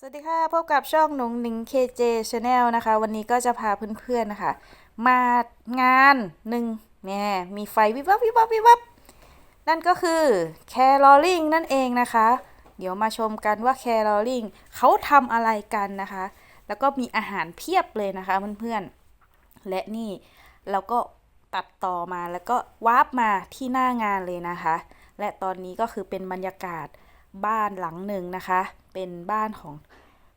สวัสดีค่ะ พบกับช่องหนุงหนิง KJ Channel นะคะ วันนี้ก็จะพาเพื่อนๆนะคะ มางานหนึ่งเนี่ยมีไฟวิบวับวิบวับวิบวับนั่นก็คือแครอลิงนั่นเองนะคะ เดี๋ยวมาชมกันว่าแครอลิงเขาทำอะไรกันนะคะ แล้วก็มีอาหารเพียบเลยนะคะเพื่อนๆ และนี่เราก็ตัดต่อมาแล้วก็วาร์ปมาที่หน้างานเลยนะคะ และตอนนี้ก็คือเป็นบรรยากาศ บ้านหลังหนึ่งนะคะ เป็นบ้านของ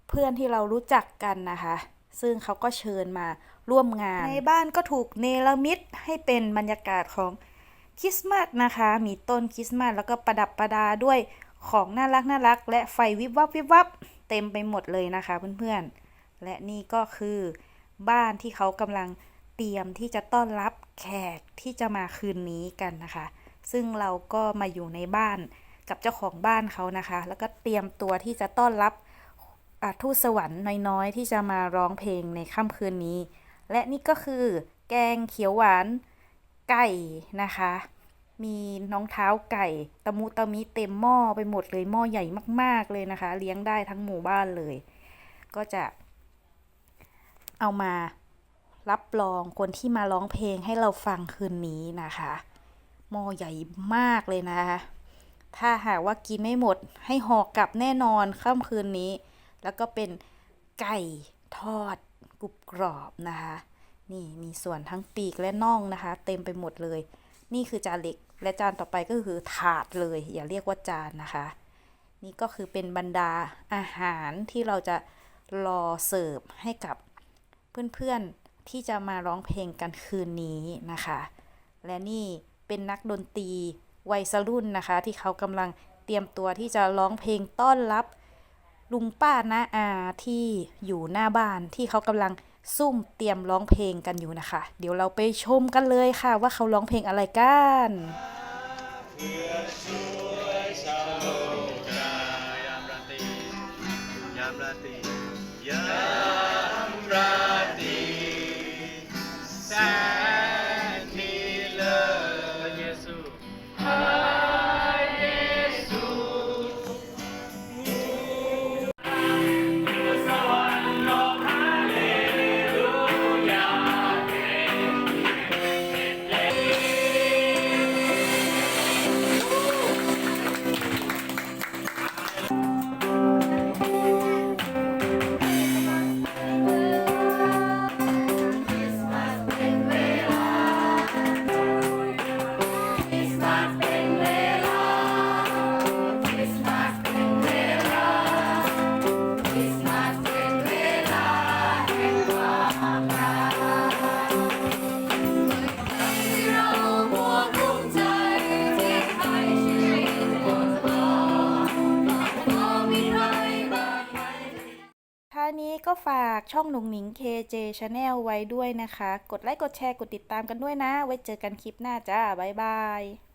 เพื่อนที่เรารู้จักกันนะคะ ซึ่งเขาก็เชิญมาร่วมงาน ในบ้านก็ถูกเนรมิตให้เป็นบรรยากาศของคริสต์มาสนะคะ มีต้นคริสต์มาสแล้วก็ประดับประดาด้วยของน่ารักน่ารัก และไฟวิบวับวิบวับเต็มไปหมดเลยนะคะเพื่อนๆ และนี่ก็คือบ้านที่เขากำลังเตรียมที่จะต้อนรับแขกที่จะมาคืนนี้กันนะคะ ซึ่งเราก็มาอยู่ในบ้าน กับเจ้าของบ้านเขานะคะ แล้วก็เตรียมตัวที่จะต้อนรับทูตสวรรค์น้อยๆ ที่จะมาร้องเพลงในค่ำคืนนี้ และนี่ก็คือแกงเขียวหวานไก่นะคะ มีน้องเท้าไก่ตะมุตะมิเต็มหม้อไปหมดเลยหม้อใหญ่มาก ๆเลยนะคะ เลี้ยงได้ทั้งหมู่บ้านเลย ก็จะ เอามารับรองคนที่มาร้องเพลงให้เราฟังคืนนี้นะคะหม้อใหญ่มากเลยนะคะ ถ้าหากว่ากินไม่หมดให้ห่อกลับแน่นอนค่ำคืนนี้ แล้วก็เป็นไก่ทอดกรุบกรอบนะคะ นี่มีส่วนทั้งปีกและน่องนะคะ เต็มไปหมดเลย นี่คือจานเล็กและจานต่อไปก็คือถาดเลย อย่าเรียกว่าจานนะคะ นี่ก็คือเป็นบรรดาอาหารที่เราจะรอเสิร์ฟให้กับเพื่อนๆที่จะมาร้องเพลงกันคืนนี้นะคะ และนี่เป็นนักดนตรี วัยรุ่นนะคะ ที่เขากำลังเตรียมตัวที่จะร้องเพลงต้อนรับ ลุงป้าน้าอาที่อยู่หน้าบ้านที่เขากำลังซุ่มเตรียมร้องเพลงกันอยู่นะคะ เดี๋ยวเราไปชมกันเลยค่ะ ว่าเขาร้องเพลงอะไรกันยามราตรียามราตรียามรา ก็ฝากช่องหนุ่งหนิง KJ Channel ไว้ด้วยนะคะ กดไลค์ กดแชร์ กดติดตามกันด้วยนะ ไว้เจอกันคลิปหน้าจ้า บ๊ายบาย